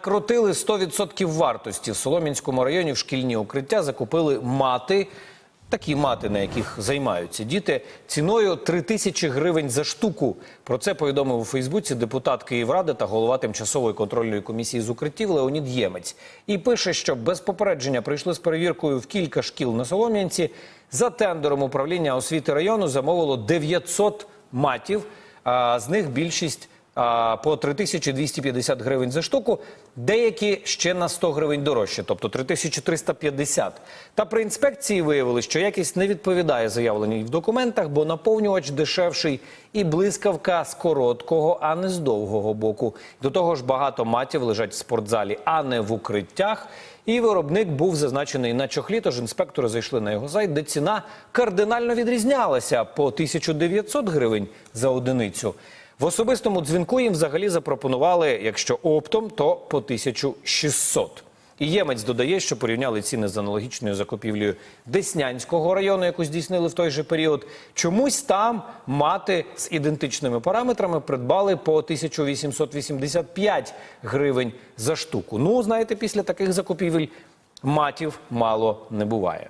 Крутили 100% вартості в Солом'янському районі в шкільні укриття закупили мати. Такі мати, на яких займаються діти, ціною 3 тисячі гривень за штуку. Про це повідомив у Фейсбуці депутат Київради та голова тимчасової контрольної комісії з укриттів Леонід Ємець. І пише, що без попередження прийшли з перевіркою в кілька шкіл на Солом'янці. За тендером управління освіти району замовило 900 матів. А з них більшість по 3250 гривень за штуку, деякі ще на 100 гривень дорожче, тобто 3350. Та при інспекції виявили, що якість не відповідає заявленій в документах, бо наповнювач дешевший і блискавка з короткого, а не з довгого боку. До того ж, багато матів лежать в спортзалі, а не в укриттях. І виробник був зазначений на чохлі, тож інспектори зайшли на його сайт, де ціна кардинально відрізнялася по 1900 гривень за одиницю. В особистому дзвінку їм взагалі запропонували, якщо оптом, то по 1600. І Ємець додає, що порівняли ціни з аналогічною закупівлею Деснянського району, яку здійснили в той же період. Чомусь там мати з ідентичними параметрами придбали по 1885 гривень за штуку. Ну, знаєте, після таких закупівель матів мало не буває.